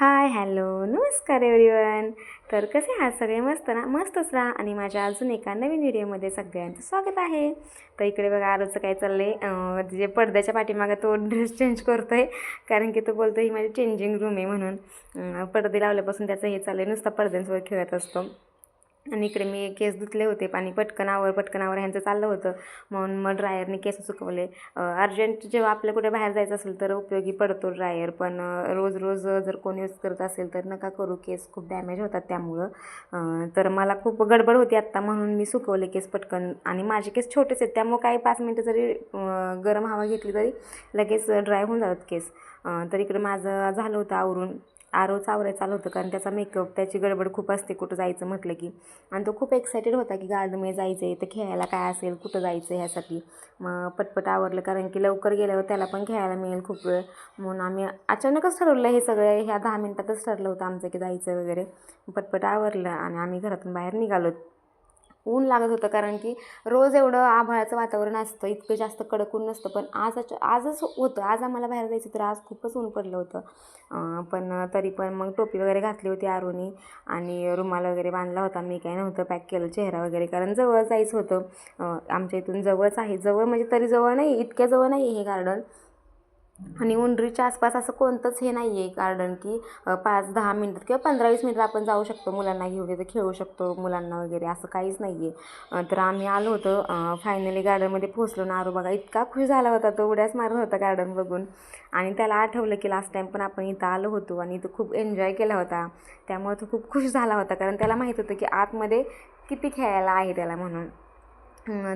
Hi hello नमस्कार everyone. तर कसे आहात? सगळे मस्त ना? मस्तच राहा आणि माझ्या अजून एका नवीन व्हिडिओमध्ये सगळ्यांचं स्वागत आहे. तर इकडे बघा आरोचं काय चाललं आहे जे पडद्याच्या पाठीमागं तो ड्रेस चेंज करतो आहे कारण की तो बोलतो ही माझी चेंजिंग रूम आहे म्हणून. पडदे लावल्यापासून त्याचं हे चाललं आहे नुसता पडद्यांसोबत खेळत असतो. आणि इकडे मी केस धुतले होते पाणी पटकनावर पटकनावर ह्यांचं चाललं होतं. म्हणून मग ड्रायरने केस सुकवले. अर्जंट जेव्हा आपल्या कुठे बाहेर जायचं असेल तर उपयोगी पडतो ड्रायर पण रोज रोज जर कोणी यूज करत असेल तर नका करू. केस खूप डॅमेज होतात त्यामुळं. तर मला खूप गडबड होती आत्ता म्हणून मी सुकवले केस पटकन. आणि माझे केस छोटेच आहेत त्यामुळं काही पाच मिनटं जरी गरम हवा घेतली तरी लगेच ड्राय होऊन जातात केस. तर इकडे माझं झालं होतं आवरून. आरोच चावरे चालू होतं कारण त्याचा मेकअप त्याची गडबड खूप असते कुठं जायचं म्हटलं की. आणि तो खूप एक्सायटेड होता की गार्डनमध्ये जायचं आहे तर खेळायला काय असेल कुठं जायचं ह्यासाठी. मग पटपट आवडलं कारण की लवकर गेल्यावर त्याला पण खेळायला मिळेल खूप वेळ. म्हणून आम्ही अचानकच ठरवलं हे सगळं ह्या दहा मिनटातच ठरलं होतं आमचं की जायचं वगैरे. पटपट आवरलं आणि आम्ही घरातून बाहेर निघालो. ऊन लागत होतं कारण की रोज एवढं आभाळाचं वातावरण असतं इतकं जास्त कडक ऊन नसतं. पण आज आजच होतं. आज आम्हाला बाहेर जायचं तर आज खूपच ऊन पडलं होतं. पण तरी पण मग टोपी वगैरे घातली होती आरोनी आणि रुमाल वगैरे बांधला होता. मी काही नव्हतं पॅक केलं चेहरा वगैरे कारण जवळ जायचं होतं. आमच्या इथून जवळच आहे. जवळ म्हणजे तरी जवळ नाही इतक्या जवळ नाही हे गार्डन. आणि उंडरीच्या आसपास असं कोणतंच हे नाही आहे गार्डन की पाच दहा मिनटात किंवा पंधरा वीस मिनिटात आपण जाऊ शकतो मुलांना घेऊन तिथे खेळू शकतो मुलांना वगैरे असं काहीच नाही आहे तर आम्ही आलो होतो फायनली गार्डनमध्ये पोहोचलो ना आरो बघा इतका खुश झाला होता तो उड्याच मारत होता गार्डन बघून. आणि त्याला आठवलं की लास्ट टाईम पण आपण इथं आलो होतो आणि इथं खूप एन्जॉय केला होता. त्यामुळे तो खूप खुश झाला होता कारण त्याला माहीत होतं की आतमध्ये किती खेळायला आहे त्याला म्हणून.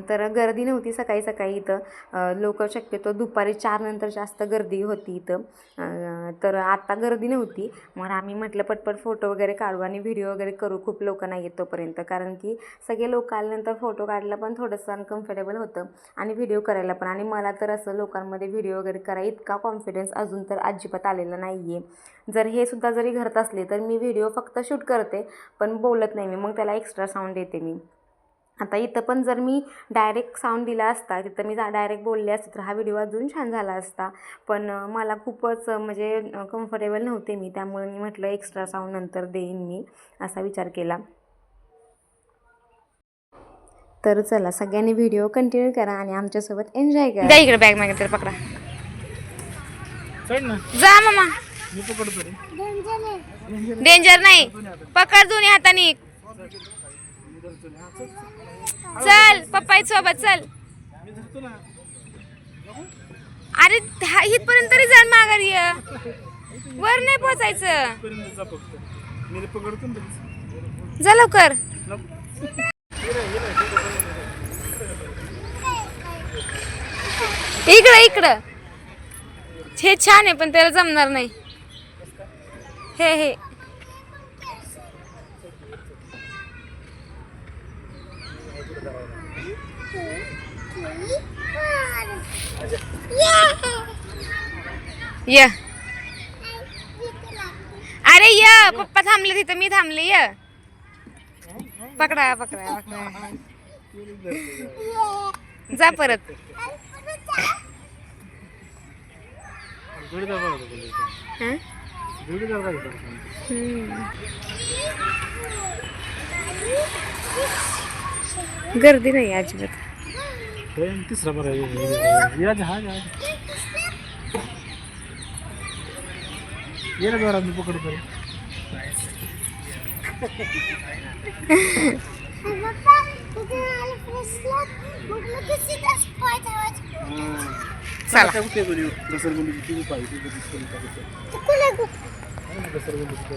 तर गर्दी नव्हती सकाळी सकाळी इथं. लोक शक्यतो दुपारी चारनंतर जास्त गर्दी होती इथं. तर आत्ता गर्दी नव्हती. मग आम्ही म्हटलं पटपट फोटो वगैरे काढू आणि व्हिडिओ वगैरे करू. खूप लोक नाही येत तोपर्यंत कारण की सगळे लोक आल्यानंतर फोटो काढला पण थोडंसं अनकम्फर्टेबल होतं आणि व्हिडिओ करायला पण. आणि मला तर असं लोकांमध्ये व्हिडिओ वगैरे करा इतका कॉन्फिडन्स अजून तर अजिबात आलेला नाही आहे जर हे सुद्धा जरी घरात असले तर मी व्हिडिओ फक्त शूट करते पण बोलत नाही मी. मग त्याला एक्स्ट्रा साऊंड देते मी. आता इथं पण जर मी डायरेक्ट साऊंड दिला असता तिथं मी डायरेक्ट बोलले असते तर हा व्हिडिओ अजून छान झाला असता. पण मला खूपच म्हणजे कम्फर्टेबल नव्हते मी त्यामुळे मी म्हटलं एक्स्ट्रा साऊंड नंतर देईन मी असा विचार केला. तर चला सगळ्यांनी व्हिडिओ कंटिन्यू करा आणि आमच्यासोबत एन्जॉय करा. द्या इकडे बॅग मागे तर पकडा. जा मामा. मी पकडतो रे. डेंजर नाही. पकड दोन्ही हाताने. चल पप्पा सोबत चल. अरे दहा- इथपर्यंत तरी जाण माघारी ये. वर नाही पोचायचं. जा लवकर. इकडं इकडं. हे छान आहे पण त्याला जमणार नाही. हे हे. य. अरे य पप्पा थांबले तिथं मी थांबले य. पकडा पकडा पकडा. जा परत. गर्दी नाही अजिबात. तिसरा बरं. या हा. ये ना बरं मी पकडतो रे. चला काय कुठे बोलू? घसरगुंडीची पाहिजे घसरगुंडीची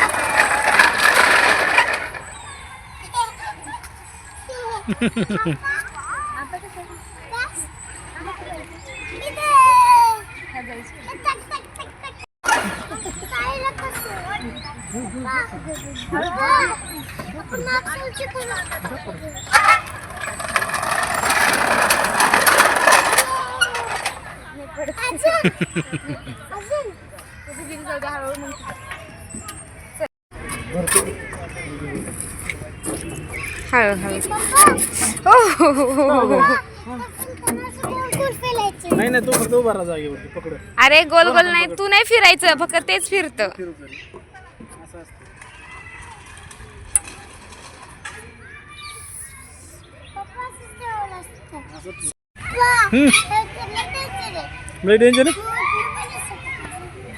Azul. Azul. Azul. Azul. Azul. Azul. हो. नाही नाही तू फक्त उभा राहा जागेवरती पकड अरे गोल गोल नाही तू नाही फिरायचं फक्त तेच फिरतं. फिरू तरी असं असतं. असं लय डेंजर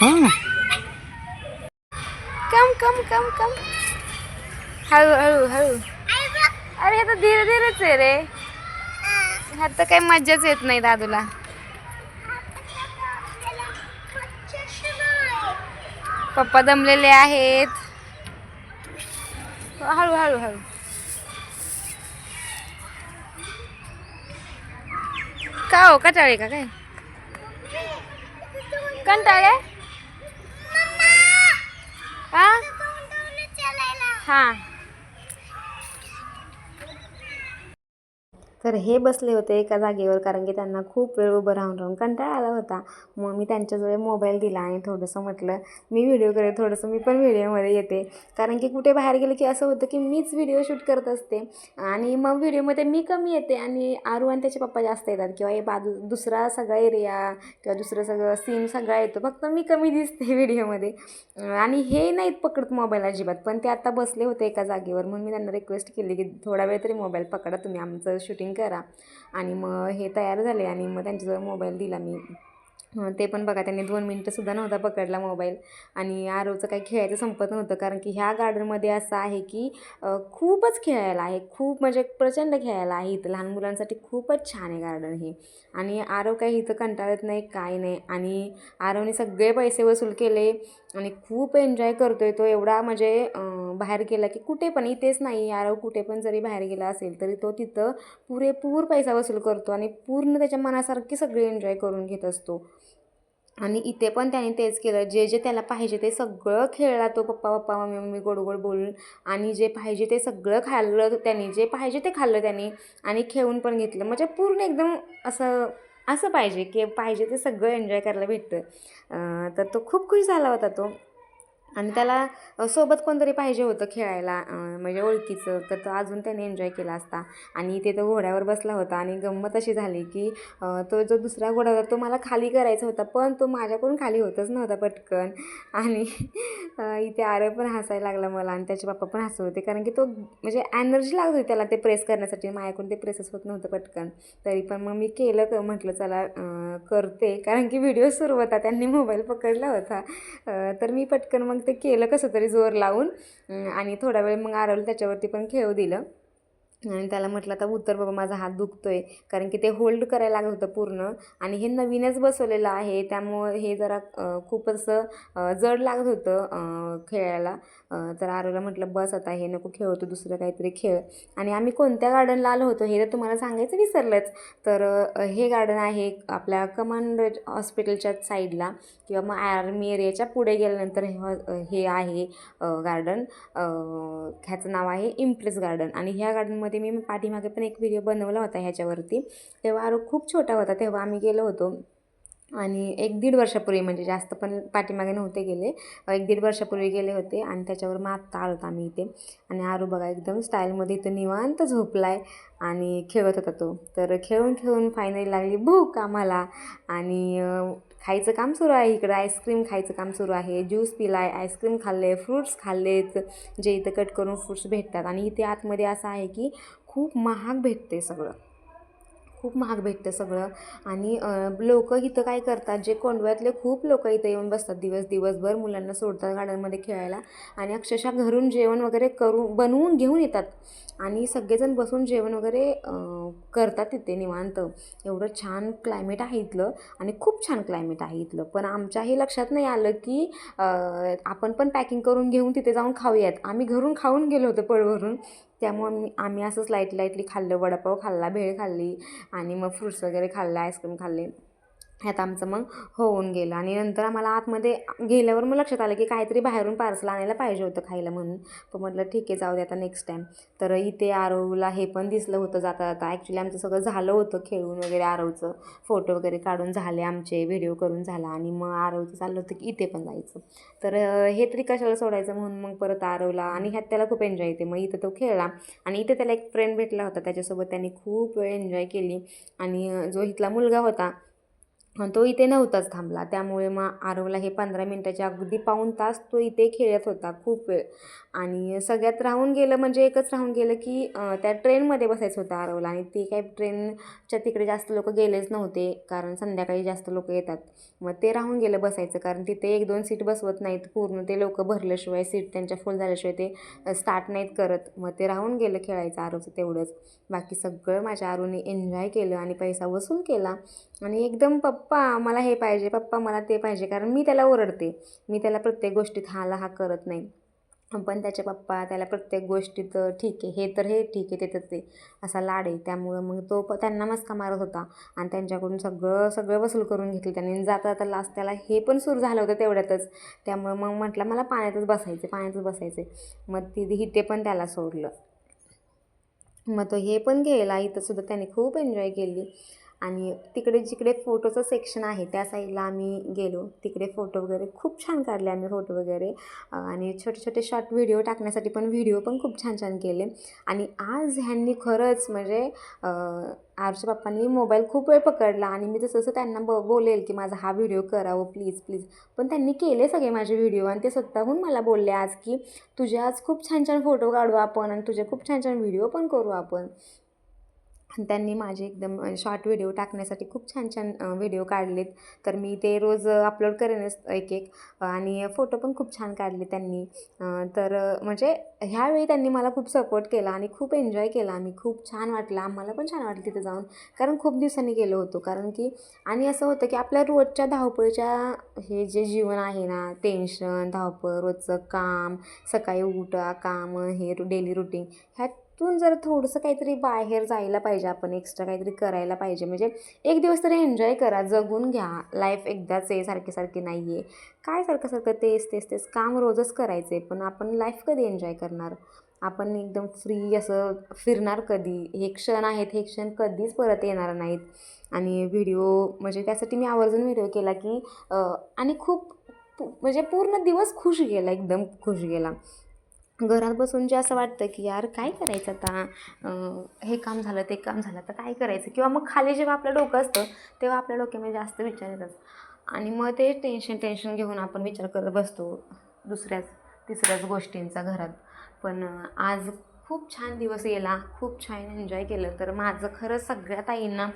हां. कम कम कम कम हळू हळू हळू. अरे आता धीरे धीरेच आहे रे. ह्यात तर काही मज्जाच येत नाही दादूला. पप्पा दमलेले आहेत. हळू हळू. हळू का हो? कटाळे का काय? कंटाळे हा. तर हे बसले होते एका जागेवर कारण की त्यांना खूप वेळ उभं राहून राहून कंटाळा आला होता. मग मी त्यांच्याजवळ मोबाईल दिला आणि थोडंसं म्हटलं मी व्हिडिओ करेल थोडंसं मी पण व्हिडिओमध्ये येते. कारण की कुठे बाहेर गेलं की असं होतं की मीच व्हिडिओ शूट करत असते. आणि मग व्हिडिओमध्ये मी कमी येते आणि आरू आणि त्याचे पप्पा जास्त येतात. किंवा हे बाजू दुसरा सगळा एरिया किंवा दुसरं सगळं सीन सगळा येतो. फक्त मी कमी दिसते व्हिडिओमध्ये आणि हे नाहीत पकडत मोबाईल अजिबात. पण ते आता बसले होते एका जागेवर. म्हणून मी त्यांना रिक्वेस्ट केली की थोडा वेळ तरी मोबाईल पकडा. तुम्ही आमचं शूटिंग करा. आणि मग हे तयार झाले आणि मग त्यांच्याजवळ मोबाईल दिला मी. ते पण बघा त्यांनी दोन मिनटंसुद्धा नव्हता पकडला मोबाईल आणि आरवचं काही खेळायचं संपत नव्हतं कारण की ह्या गार्डनमध्ये असं आहे की खूपच खेळायला आहे. खूप म्हणजे प्रचंड खेळायला आहे इथं. लहान मुलांसाठी खूपच छान आहे गार्डन हे. आणि आरव काही इथं कंटाळत नाही काय नाही. आणि आरवने सगळे पैसे वसूल केले. आणि खूप एन्जॉय करतो आहे तो. एवढा म्हणजे बाहेर गेला की कुठे पण इथेच नाही यार कुठे पण जरी बाहेर गेला असेल तरी तो तिथं पुरेपूर पैसा वसूल करतो आणि पूर्ण त्याच्या मनासारखी सगळी एन्जॉय करून घेत असतो. आणि इथे पण त्याने तेच केलं. जे जे त्याला पाहिजे ते सगळं खेळला तो पप्पा पप्पा मम्मी मम्मी गोड गोड बोलून. आणि जे पाहिजे ते सगळं खाल्लं त्याने. जे पाहिजे ते खाल्लं त्याने. आणि खेळून पण घेतलं. म्हणजे पूर्ण एकदम असं असं पाहिजे की पाहिजे ते सगळं एन्जॉय करायला भेटतं तर तो खूप खुश झाला होता तो. आणि त्याला सोबत कोणतरी पाहिजे होतं खेळायला म्हणजे ओळखीचं तर तो अजून त्याने एन्जॉय केला असता. आणि ते तो घोड्यावर बसला होता आणि गंमत अशी झाली की तो जो दुसरा घोडा होता तो मला खाली करायचा होता पण तो माझ्याकडून खाली होतच नव्हता पटकन. आणि इथे आरे पण हसायला लागला मला आणि त्याचे पप्पा पण हसत होते कारण की तो म्हणजे एनर्जी लागत होती त्याला ते प्रेस करण्यासाठी. माझ्याकडून ते प्रेसच होत नव्हतं पटकन. तरी पण मग मी केलं क म्हटलं चला करते. कारण की व्हिडिओ सुरू होता त्यांनी मोबाईल पकडला होता. तर मी पटकन मग ते केलं कसं तरी जोर लावून आणि थोडा वेळ मग आरवलं त्याच्यावरती पण खेळू दिलं. आणि त्याला म्हटलं आता उतर बाबा माझा हात दुखतो आहे कारण की ते होल्ड करायला लागत होतं पूर्ण. आणि हे नवीनच बसवलेलं आहे. त्यामुळं हे जरा खूप असं, जड लागत होतं खेळायला. तर आरोला म्हटलं बस आता हे नको खेळतो दुसरं काहीतरी खेळ. आणि आम्ही कोणत्या गार्डनला आलो होतो हे तर तुम्हाला सांगायचं विसरलंच. तर हे गार्डन आहे आपल्या कमांड हॉस्पिटलच्या साईडला किंवा मग आर्मी एरियाच्या पुढे गेल्यानंतर हे हे आहे गार्डन ह्याचं नाव आहे इम्प्रेस गार्डन आणि ह्या गार्डनमध्ये मी पाठीमागे पण एक व्हिडिओ बनवला होता ह्याच्यावरती. तेव्हा आरो खूप छोटा होता तेव्हा आम्ही गेलो होतो. आणि एक दीड वर्षापूर्वी म्हणजे जास्त पण पाठीमागे नव्हते गेले. एक दीड वर्षापूर्वी गेले होते आणि त्याच्यावर मग आत्ता आलो होता आम्ही इथे. आणि आरू बघा एकदम स्टाईलमध्ये इथं निवांत झोपला आहे आणि खेळत होता तो. तर खेळून खेळून फायनली लागली भूक आम्हाला. आणि खायचं काम सुरू आहे इकडं. आईस्क्रीम खायचं काम सुरू आहे. ज्यूस पिला आहे आईस्क्रीम खाल्ले फ्रूट्स खाल्लेत. जे इथं कट करून फ्रूट्स भेटतात. आणि इथे आतमध्ये असं आहे की खूप महाग भेटते सगळं. खूप महाग भेटतं सगळं. आणि लोक इथं काय करतात जे कोंडव्यातले खूप लोक इथं येऊन बसतात दिवस दिवसभर मुलांना सोडतात गार्डनमध्ये खेळायला. आणि अक्षरशः घरून जेवण वगैरे करून बनवून घेऊन येतात. आणि सगळेजण बसून जेवण वगैरे करतात तिथे निवांत. एवढं छान क्लायमेट आहे इथलं. आणि खूप छान क्लायमेट आहे इथलं. पण आमच्याही लक्षात नाही आलं की आपण पण पॅकिंग करून घेऊन तिथे जाऊन खाऊयात. आम्ही घरून खाऊन गेलो होतो पळभरून त्यामुळे मी आम्ही असंच लाइट लाईटली खाल्लं वडापाव खाल्ला भेळ खाल्ली आणि मग फ्रुट्स वगैरे खाल्ला आईस्क्रीम खाल्ले. ह्यात आमचं मग होऊन गेलं. आणि नंतर आम्हाला आतमध्ये गेल्यावर मग लक्षात आलं की काहीतरी बाहेरून पार्सल आणायला पाहिजे होतं खायला म्हणून. पण म्हटलं ठीक आहे जाऊ दे आता नेक्स्ट टाईम तर इथे आरवला हे पण दिसलं होतं जाता जाता. ॲक्च्युली आमचं सगळं झालं होतं खेळून वगैरे आरवचं. फोटो वगैरे काढून झाले आमचे व्हिडिओ करून झाला. आणि मग आरवचं चाललं होतं की इथे पण जायचं. तर हे तरी कशाला सोडायचं म्हणून मग परत आरवला. आणि ह्यात त्याला खूप एन्जॉय येते. मग इथं तो खेळला. आणि इथे त्याला एक फ्रेंड भेटला होता. त्याच्यासोबत त्यांनी खूप वेळ एन्जॉय केली. आणि जो इथला मुलगा होता तो इथे नव्हताच थांबला. त्यामुळे मग आरवला हे पंधरा मिनटाच्या अगदी पाऊण तास तो इथे खेळत होता खूप वेळ. आणि सगळ्यात राहून गेलं म्हणजे एकच राहून गेलं की त्या ट्रेनमध्ये बसायचं होतं आरवला. आणि ते काय ट्रेनच्या तिकडे जास्त लोक गेलेच नव्हते कारण संध्याकाळी जास्त लोक येतात. मग ते राहून गेलं बसायचं कारण तिथे एक दोन सीट बसवत नाहीत. पूर्ण ते लोक भरल्याशिवाय सीट त्यांच्या फुल झाल्याशिवाय ते स्टार्ट नाहीत करत. मग ते राहून गेलं खेळायचं आरवचं तेवढंच. बाकी सगळं माझ्या आरूने एन्जॉय केलं आणि पैसा वसूल केला. आणि एकदम पप्पा पप्पा मला हे पाहिजे पप्पा मला ते पाहिजे कारण मी त्याला ओरडते. मी त्याला प्रत्येक गोष्टीत हाला हा करत नाही. पण त्याचे पप्पा त्याला प्रत्येक गोष्टीत ठीक आहे हे तर हे ठीक आहे ते तर ते असा लाड आहे. त्यामुळं मग तो प त्यांना मस्का मारत होता. आणि त्यांच्याकडून सगळं सगळं वसूल करून घेतलं त्यांनी. जाता जाता लास्ट त्याला हे पण सुरू झालं होतं तेवढ्यातच. त्यामुळं मग म्हटलं मला पाण्यातच बसायचं पाण्यातच बसायचं मग ती हिते पण त्याला सोडलं. मग तो हे पण गेला इथंसुद्धा त्याने खूप एन्जॉय केली. आणि तिकडे जिकडे फोटोचं सेक्शन आहे त्या साईडला आम्ही गेलो. तिकडे फोटो वगैरे खूप छान काढले आम्ही फोटो वगैरे. आणि छोटे छोटे शॉर्ट व्हिडिओ टाकण्यासाठी पण व्हिडिओ पण खूप छान छान केले. आणि आज ह्यांनी खरंच म्हणजे आरच्या पप्पांनी मोबाईल खूप वेळ पकडला. आणि मी जसं जसं त्यांना ब बोलेल की माझा हा व्हिडिओ करावं प्लीज प्लीज पण त्यांनी केले सगळे माझे व्हिडिओ आणि ते स्वतःहून मला बोलले आज की तुझे आज खूप छान छान फोटो काढू आपण आणि तुझे खूप छान छान व्हिडिओ पण करू आपण. त्यांनी माझे एकदम शॉर्ट व्हिडिओ टाकण्यासाठी खूप छान छान व्हिडिओ काढलेत. तर मी ते रोज अपलोड करेनच एक एक. आणि फोटो पण खूप छान काढले त्यांनी. तर म्हणजे ह्यावेळी त्यांनी मला खूप सपोर्ट केला आणि खूप एन्जॉय केला. आम्ही खूप छान वाटलं. आम्हाला पण छान वाटलं तिथं जाऊन. कारण खूप दिवसांनी गेलो होतो. कारण की आणि असं होतं की आपल्या रोजच्या धावपळीच्या हे जे जीवन आहे ना टेन्शन धावपळ रोजचं काम सकाळी उठा काम हे डेली रुटीन ह्यातून जर थोडंसं काहीतरी बाहेर जायला पाहिजे आपण एक्स्ट्रा काहीतरी करायला पाहिजे. म्हणजे एक दिवस तरी एन्जॉय करा जगून घ्या. लाईफ एकदाच आहे सारखी सारखी नाही आहे काय सारखं सारखं तेच तेच तेच काम रोजच करायचं आहे पण आपण लाईफ कधी एन्जॉय करणार? आपण एकदम फ्री असं फिरणार कधी? हे क्षण आहेत हे क्षण कधीच परत येणार नाहीत. आणि व्हिडिओ म्हणजे त्यासाठी मी आवर्जून व्हिडिओ केला की आणि खूप म्हणजे पूर्ण दिवस खुश गेला एकदम खुश गेला. घरात बसून जे असं वाटतं की यार काय करायचं आता? हे काम झालं ते काम झालं तर काय करायचं? किंवा मग खाली जेव्हा आपलं डोकं असतं तेव्हा आपल्या डोक्यामध्ये जास्त विचार येतात. आणि मग ते टेन्शन टेन्शन घेऊन आपण विचार करत बसतो दुसऱ्याच तिसऱ्याच गोष्टींचा घरात. पण आज खूप छान दिवस गेला खूप छान एन्जॉय केलं. तर माझं खरंच सगळ्या ताईंना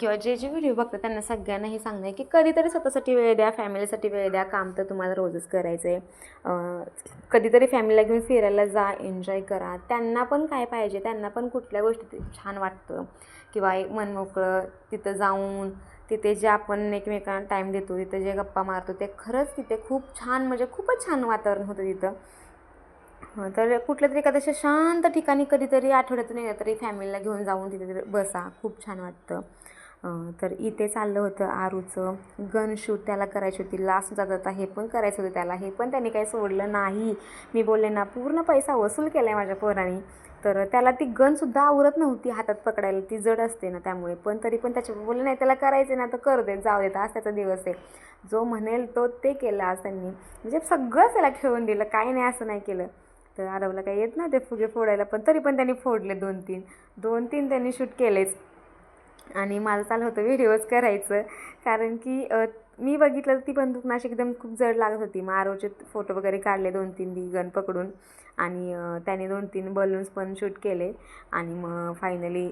किंवा जे जे व्हिडिओ बघतात त्यांना सगळ्यांना हे सांगणं आहे की कधीतरी स्वतःसाठी वेळ द्या फॅमिलीसाठी वेळ द्या काम तर तुम्हाला रोजच करायचं आहे कधीतरी फॅमिलीला घेऊन फिरायला जा एन्जॉय करा. त्यांना पण काय पाहिजे त्यांना पण कुठल्या गोष्टी छान वाटतं. किंवा एक मनमोकळं तिथं जाऊन तिथे जे आपण एकमेकांना टाईम देतो तिथं जे गप्पा मारतो ते खरंच तिथे खूप छान म्हणजे खूपच छान वातावरण होतं तिथं. तर कुठल्या तरी एखाद्या अशा शांत ठिकाणी कधीतरी आठवड्यातून एकदा तरी फॅमिलीला घेऊन जाऊन तिथे तरी बसा. खूप छान वाटतं. तर इथे चाललं होतं आरूचं. गन शूट त्याला करायची होती. लास्ट जात हे पण करायचं होतं त्याला. हे पण त्याने काही सोडलं नाही. मी बोलले ना पूर्ण पैसा वसूल केला आहे माझ्या पोराने. तर त्याला ती गनसुद्धा आवरत नव्हती हातात पकडायला. ती जड असते ना त्यामुळे. पण तरी पण त्याच्या बोलले नाही त्याला करायचं ना तर कर दे. जाऊ देत आज त्याचा दिवस आहे. जो म्हणेल तो ते केलं आज त्यांनी. म्हणजे सगळंच त्याला खेळून दिलं. काही नाही असं नाही केलं. तर आरवला काही येत ना ते फुगे फोडायला पण तरी पण त्यांनी फोडले दोन तीन. दोन तीन त्यांनी शूट केलेच. आणि मला चालू होतं व्हिडिओज करायचं. कारण की मी बघितलं तर ती बंदूक नाशी एकदम खूप जड लागत होती. मग आरोचे फोटो वगैरे काढले दोन तीन दी गन पकडून. आणि त्याने दोन तीन बलून्स पण शूट केले. आणि मग फायनली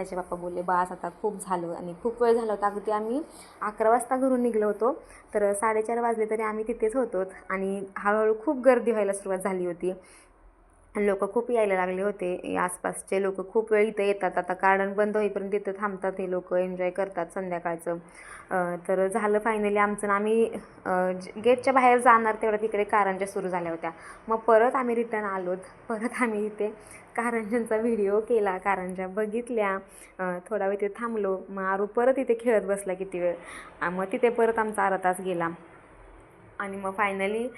त्याचे पप्पा बोलले बास आता खूप झालं आणि खूप वेळ झाला होता. अगदी आम्ही अकरा वाजता घरून निघलो होतो. तर साडेचार वाजले तरी आम्ही तिथेच होतो आणि हळूहळू खूप गर्दी व्हायला सुरुवात झाली होती. लोक खूप यायला लागले होते. आसपासचे लोक खूप वेळ इथं येतात. आता गार्डन बंद होईपर्यंत इथं थांबतात हे लोक एन्जॉय करतात संध्याकाळचं. तर झालं फायनली आमचं आम्ही गेटच्या बाहेर जाणार तेवढ्या तिकडे कारंज्या सुरू झाल्या होत्या. मग परत आम्ही रिटर्न आलोत. परत आम्ही इथे कारंज्यांचा व्हिडिओ केला. कारंज्या बघितल्या. थोडा वेळ तिथे थांबलो. मग आरू परत इथे खेळत बसला किती वेळ. मग तिथे परत आमचा अर्धा तास गेला. आणि मग फायनली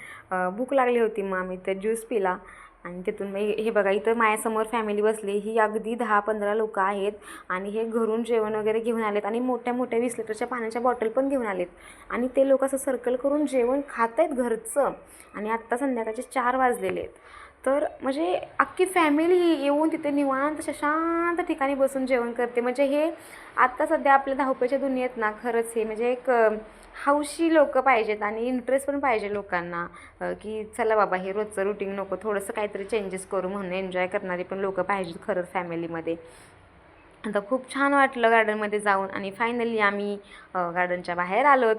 भूक लागली होती. मग आम्ही तर ज्यूस पिला. आणि तिथून मग हे हे बघा इथं माझ्यासमोर फॅमिली बसली. ही अगदी दहा पंधरा लोकं आहेत आणि हे घरून जेवण वगैरे घेऊन आलेत आणि मोठ्या मोठ्या वीस लिटरच्या पाण्याच्या बॉटल पण घेऊन आलेत. आणि ते लोक असं सर्कल करून जेवण खात आहेत घरचं. आणि आत्ता संध्याकाळचे चार वाजलेले आहेत. तर म्हणजे अख्खी फॅमिली येऊन तिथे निवांत अशा शांत ठिकाणी बसून जेवण करते. म्हणजे हे आत्ता सध्या आपल्या धावपळीच्या दुनियेत ना खरंच हे म्हणजे एक हौशी लोक पाहिजेत आणि इंटरेस्ट पण पाहिजे लोकांना. की चला बाबा हे रोजचं रुटीन नको थोडंसं काहीतरी चेंजेस करू म्हणून एन्जॉय करणारी पण लोकं पाहिजेत खरंच फॅमिलीमध्ये आता खूप छान वाटलं गार्डनमध्ये जाऊन आणि फायनली आम्ही गार्डनच्या बाहेर आलोत.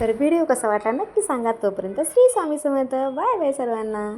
तर व्हिडिओ कसा वाटला नक्की सांगा. तोपर्यंत श्री स्वामी समर्थ. बाय बाय सर्वांना.